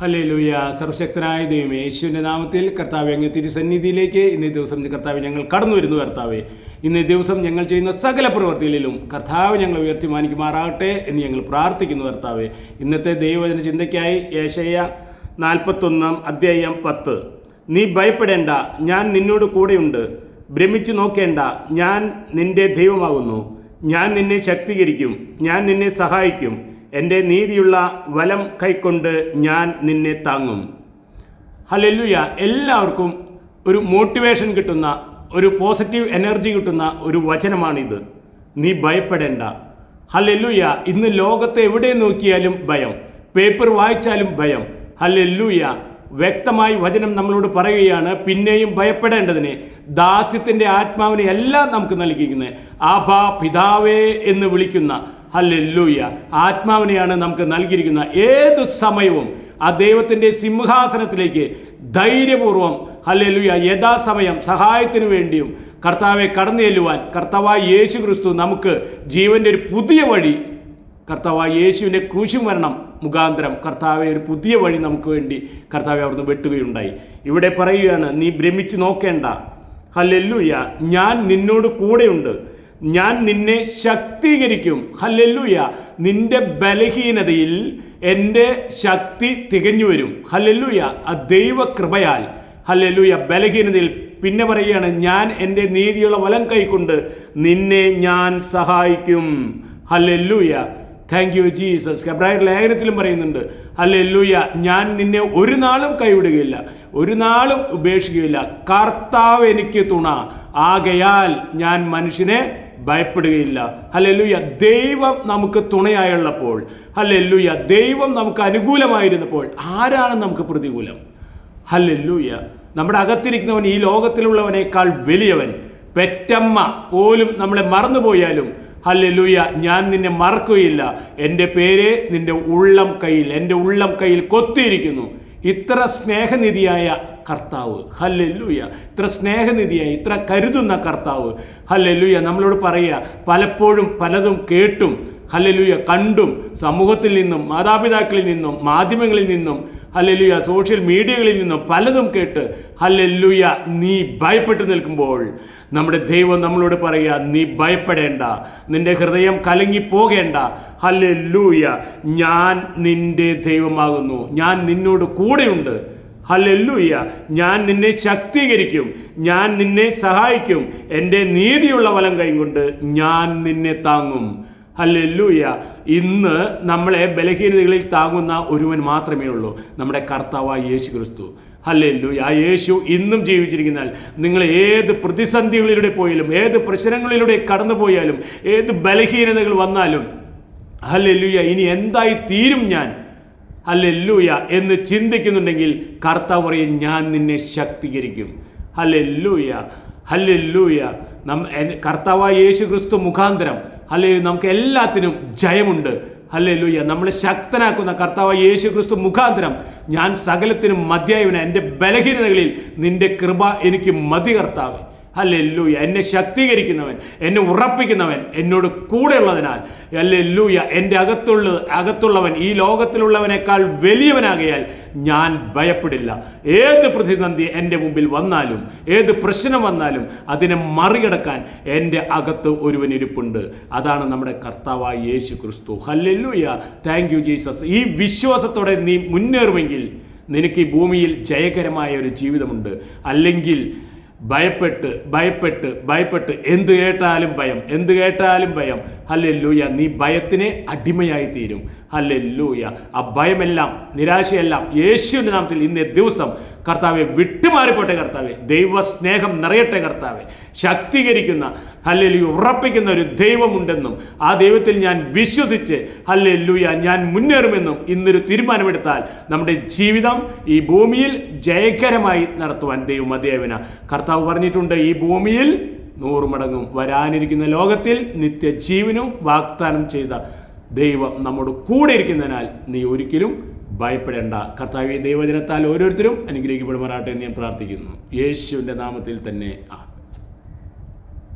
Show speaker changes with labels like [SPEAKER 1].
[SPEAKER 1] Hallelujah. സർവശക്തനായ ദൈവം യേശുവിന്റെ നാമത്തിൽ കർത്താവ് അങ്ങ് തിരുസന്നിധിയിലേക്ക് ഇന്നേ ദിവസം കർത്താവ് ഞങ്ങൾ കടന്നു വരുന്നു കർത്താവെ. ഇന്നേ ദിവസം ഞങ്ങൾ ചെയ്യുന്ന സകല പ്രവൃത്തികളിലും കർത്താവ് ഞങ്ങൾ ഉയർത്തി മാനിക്കുമാറാകട്ടെ എന്ന് ഞങ്ങൾ പ്രാർത്ഥിക്കുന്നു കർത്താവെ. ഇന്നത്തെ ദൈവവചന ചിന്തയ്ക്കായി ഏഷയ നാൽപ്പത്തൊന്നാം അധ്യായം പത്ത്. നീ ഭയപ്പെടേണ്ട ഞാൻ നിന്നോട് കൂടെയുണ്ട്. ഭ്രമിച്ചു നോക്കേണ്ട ഞാൻ നിന്റെ ദൈവമാകുന്നു. ഞാൻ നിന്നെ ശക്തീകരിക്കും ഞാൻ നിന്നെ സഹായിക്കും. എന്റെ നീതിയുള്ള വലം കൈക്കൊണ്ട് ഞാൻ നിന്നെ താങ്ങും. ഹലല്ലുയ. എല്ലാവർക്കും ഒരു മോട്ടിവേഷൻ കിട്ടുന്ന ഒരു പോസിറ്റീവ് എനർജി കിട്ടുന്ന ഒരു വചനമാണിത്. നീ ഭയപ്പെടേണ്ട. ഹലല്ലുയ. ഇന്ന് ലോകത്തെ എവിടെ നോക്കിയാലും ഭയം. പേപ്പർ വായിച്ചാലും ഭയം. ഹലെല്ലുയ. വ്യക്തമായി വചനം നമ്മളോട് പറയുകയാണ് പിന്നെയും ഭയപ്പെടേണ്ടതിന് ദാസ്യത്തിന്റെ ആത്മാവിനെ എല്ലാം നമുക്ക് നൽകിയിരിക്കുന്നത് ആഭാ പിതാവേ എന്ന് വിളിക്കുന്ന ഹല്ലെല്ലൂയ ആത്മാവിനെയാണ് നമുക്ക് നൽകിയിരിക്കുന്ന ഏത് സമയവും ആ ദൈവത്തിന്റെ സിംഹാസനത്തിലേക്ക് ധൈര്യപൂർവം ഹല്ലെലുയ യഥാസമയം സഹായത്തിന് വേണ്ടിയും കർത്താവെ കടന്നു ചെല്ലുവാൻ കർത്താവായ യേശു ക്രിസ്തു നമുക്ക് ജീവന്റെ ഒരു പുതിയ വഴി കർത്താവായ യേശുവിന്റെ ക്രൂശി മരണം മുഖാന്തരം കർത്താവെ ഒരു പുതിയ വഴി നമുക്ക് വേണ്ടി കർത്താവെ അവിടുന്ന് വെട്ടുകയുണ്ടായി. ഇവിടെ പറയുകയാണ് നീ ഭ്രമിച്ച് നോക്കേണ്ട. ഹല്ലെല്ലുയ ഞാൻ നിന്നോട് കൂടെയുണ്ട്. ഞാൻ നിന്നെ ശക്തീകരിക്കും. ഹല്ലെല്ലുയ നിന്റെ ബലഹീനതയിൽ എന്റെ ശക്തി തികഞ്ഞു വരും. ഹല്ലെല്ലുയ ആ ദൈവകൃപയാൽ. ഹല്ലെല്ലുയ ബലഹീനതയിൽ. പിന്നെ പറയുകയാണ് ഞാൻ എന്റെ നീതിയുള്ള വലം കൈക്കൊണ്ട് നിന്നെ ഞാൻ സഹായിക്കും. ഹല്ലെല്ലുയ താങ്ക് യു ജീസസ് ഹെബ്രായർ ലേഖനത്തിലും പറയുന്നുണ്ട് ഹല്ലെല്ലുയ ഞാൻ നിന്നെ ഒരു നാളും കൈവിടുകയില്ല ഒരു നാളും ഉപേക്ഷിക്കുകയില്ല. കർത്താവ് എനിക്ക് തുണ ആകയാൽ ഞാൻ മനുഷ്യനെ ഭയപ്പെടുകയില്ല. ഹല്ലെല്ലുയ ദൈവം നമുക്ക് തുണയായുള്ളപ്പോൾ ഹല്ലെല്ലുയ ദൈവം നമുക്ക് അനുകൂലമായിരുന്നപ്പോൾ ആരാണ് നമുക്ക് പ്രതികൂലം? ഹല്ലെല്ലുയ നമ്മുടെ അകത്തിരിക്കുന്നവൻ ഈ ലോകത്തിലുള്ളവനേക്കാൾ വലിയവൻ പെറ്റമ്മ പോലും നമ്മളെ മറന്നുപോയാലും ഹല്ലെലുയ ഞാൻ നിന്നെ മറക്കുകയില്ല. എന്റെ പേര് നിന്റെ ഉള്ളം കയ്യിൽ എന്റെ ഉള്ളം കയ്യിൽ കൊത്തിയിരിക്കുന്നു. ഇത്ര സ്നേഹനിധിയായ കർത്താവ് ഹല്ലെല്ലുയ ഇത്ര സ്നേഹനിധിയായി ഇത്ര കരുതുന്ന കർത്താവ് ഹല്ലെല്ലുയ നമ്മളോട് പറയുക പലപ്പോഴും പലതും കേട്ടും ഹല്ലെലുയ കണ്ടും സമൂഹത്തിൽ നിന്നും മാതാപിതാക്കളിൽ നിന്നും മാധ്യമങ്ങളിൽ നിന്നും ഹലലുയ സോഷ്യൽ മീഡിയകളിൽ നിന്നും പലതും കേട്ട് ഹലലുയ നീ ഭയപ്പെട്ടു നിൽക്കുമ്പോൾ നമ്മുടെ ദൈവം നമ്മളോട് പറയുക നീ ഭയപ്പെടേണ്ട. നിന്റെ ഹൃദയം കലങ്ങിപ്പോകേണ്ട. ഹലലുയ ഞാൻ നിന്റെ ദൈവമാകുന്നു. ഞാൻ നിന്നോട് കൂടെയുണ്ട്. ഹലല്ലുയ്യ ഞാൻ നിന്നെ ശക്തീകരിക്കും. ഞാൻ നിന്നെ സഹായിക്കും. എന്റെ നീതിയുള്ള വലം കൈകൊണ്ട് ഞാൻ നിന്നെ താങ്ങും. ഹല്ലെല്ലൂയ ഇന്ന് നമ്മളെ ബലഹീനതകളിൽ താങ്ങുന്ന ഒരുവൻ മാത്രമേ ഉള്ളൂ. നമ്മുടെ കർത്താവായ യേശു ക്രിസ്തു ഹല്ലെല്ലു ആ യേശു ഇന്നും ജീവിച്ചിരിക്കുന്നാൽ നിങ്ങൾ ഏത് പ്രതിസന്ധികളിലൂടെ പോയാലും ഏത് പ്രശ്നങ്ങളിലൂടെ കടന്നു പോയാലും ഏത് ബലഹീനതകൾ വന്നാലും ഹല്ലെല്ലുയ ഇനി എന്തായി തീരും ഞാൻ? ഹല്ലെല്ലൂയ എന്ന് ചിന്തിക്കുന്നുണ്ടെങ്കിൽ കർത്താവ് പറയും ഞാൻ നിന്നെ ശക്തീകരിക്കും. ഹല്ലെല്ലൂയ ഹല്ലെല്ലൂയ നം കർത്താവായ യേശു ക്രിസ്തു മുഖാന്തരം. ഹല്ലേ നമുക്ക് എല്ലാത്തിനും ജയമുണ്ട്. ഹല്ലേലൂയ നമ്മളെ ശക്തനാക്കുന്ന കർത്താവ് യേശു ക്രിസ്തു മുഖാന്തരം ഞാൻ സകലത്തിനും മതിയായവന എന്റെ ബലഹീനതകളിൽ നിന്റെ കൃപ എനിക്ക് മതി കർത്താവ്. ഹല്ലേലൂയ. എന്നെ ശക്തീകരിക്കുന്നവൻ എന്നെ ഉറപ്പിക്കുന്നവൻ എന്നോട് കൂടെയുള്ളതിനാൽ. ഹല്ലേലൂയ. എന്റെ അകത്തുള്ള അകത്തുള്ളവൻ ഈ ലോകത്തിലുള്ളവനേക്കാൾ വലിയവനാകയാൽ ഞാൻ ഭയപ്പെടില്ല. ഏത് പ്രതിസന്ധി എന്റെ മുമ്പിൽ വന്നാലും ഏത് പ്രശ്നം വന്നാലും അതിനെ മറികടക്കാൻ എന്റെ അകത്ത് ഒരുവൻ ഇരിപ്പുണ്ട്. അതാണ് നമ്മുടെ കർത്താവായ യേശു ക്രിസ്തു ഹല്ലെല്ലൂയ താങ്ക് യു ജീസസ് ഈ വിശ്വാസത്തോടെ നീ മുന്നേറുമെങ്കിൽ നിനക്ക് ഈ ഭൂമിയിൽ ജയകരമായ ഒരു ജീവിതമുണ്ട്. അല്ലെങ്കിൽ ഭയപ്പെട്ട് ഭയപ്പെട്ട് ഭയപ്പെട്ട്. എന്ത് കേട്ടാലും ഭയം എന്ത് കേട്ടാലും ഭയം. ഹല്ലെല്ലൂയ നീ ഭയത്തിന് അടിമയായി തീരും ഹല്ലെല്ലൂയ ആ ഭയമെല്ലാം നിരാശയെല്ലാം യേശുവിന്റെ നാമത്തിൽ ഇന്നേ ദിവസം കർത്താവെ വിട്ടുമാറിപ്പോട്ടെ കർത്താവെ. ദൈവസ്നേഹം നിറയട്ടെ കർത്താവെ. ശക്തീകരിക്കുന്ന ഹല്ലെലു ഉറപ്പിക്കുന്ന ഒരു ദൈവമുണ്ടെന്നും ആ ദൈവത്തിൽ ഞാൻ വിശ്വസിച്ച് അല്ലെല്ലുയ ഞാൻ മുന്നേറുമെന്നും ഇന്നൊരു തീരുമാനമെടുത്താൽ നമ്മുടെ ജീവിതം ഈ ഭൂമിയിൽ ജയകരമായി നടത്തുവാൻ ദൈവം മതിയായവന. കർത്താവ് പറഞ്ഞിട്ടുണ്ട് ഈ ഭൂമിയിൽ നൂറ് മടങ്ങും വരാനിരിക്കുന്ന ലോകത്തിൽ നിത്യജീവനും വാഗ്ദാനം ചെയ്ത ദൈവം നമ്മോട് കൂടെ ഇരിക്കുന്നതിനാൽ നീ ഒരിക്കലും ഭയപ്പെടേണ്ട. കർത്താവ് ദൈവജനത്താൽ ഓരോരുത്തരും അനുഗ്രഹിക്കപ്പെടുമാറാട്ടെ എന്ന് ഞാൻ പ്രാർത്ഥിക്കുന്നു. യേശുവിന്റെ നാമത്തിൽ തന്നെ ആ